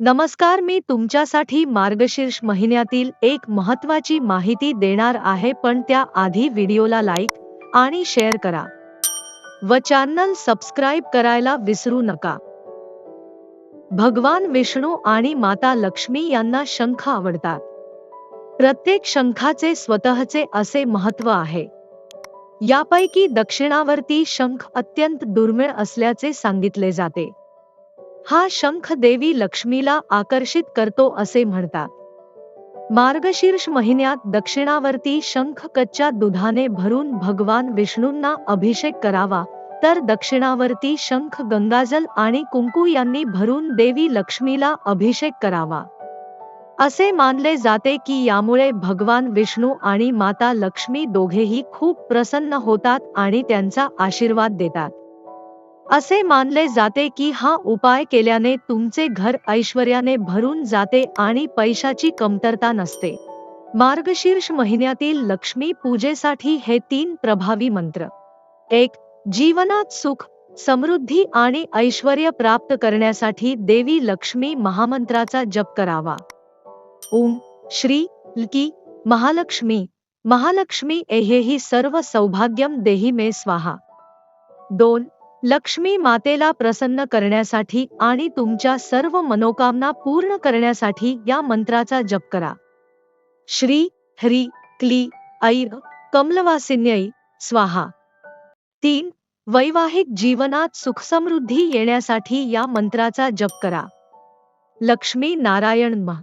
नमस्कार मी तुमच्यासाठी मार्गशीर्ष महिन्यातील एक महत्वाची माहिती देणार आहे पण त्या आधी व्हिडिओला लाईक आणि शेअर करा व चॅनल सबस्क्राईब करायला विसरू नका. भगवान विष्णू आणि माता लक्ष्मी यांना शंख आवडतात. प्रत्येक शंखाचे स्वतःचे असे महत्त्व आहे. यापैकी दक्षिणावर्ती शंख अत्यंत दुर्मिळ असल्याचे सांगितले जाते. हा शंख देवी लक्ष्मीला आकर्षित करतो असे म्हणतात. मार्गशीर्ष महिन्यात दक्षिणावर्ती शंख कच्च्या दुधाने भरून भगवान विष्णूंना अभिषेक करावा तर दक्षिणावर्ती शंख गंगाजल आणि कुंकू यांनी भरून देवी लक्ष्मीला अभिषेक करावा. असे मानले जाते की यामुळे भगवान विष्णू आणि माता लक्ष्मी दोघेही खूप प्रसन्न होतात आणि त्यांचा आशीर्वाद देतात. असे मानले जाते की हा उपाय केल्याने तुमचे घर ऐश्वर्याने भरून जाते आणि पैशाची कमतरता नसते. मार्गशीर्ष महिन्यातील लक्ष्मी पूजेसाठी हे तीन प्रभावी मंत्र. एक जीवनात सुख समृद्धी आणि ऐश्वर्य प्राप्त करण्यासाठी देवी लक्ष्मी महामंत्राचा जप करावा. ओम श्री लकी महालक्ष्मी महालक्ष्मी एहेही सर्व सौभाग्यम देही मे स्वाहा. दोन लक्ष्मी मातेला प्रसन्न करण्यासाठी आणि तुमच्या सर्व मनोकामना पूर्ण करण्यासाठी या मंत्राचा जप करा. श्री ह्री क्ली ऐर कमलवासिन्यई स्वाहा. तीन वैवाहिक जीवनात सुखसमृद्धी येण्यासाठी या मंत्राचा जप करा. लक्ष्मी नारायण मह.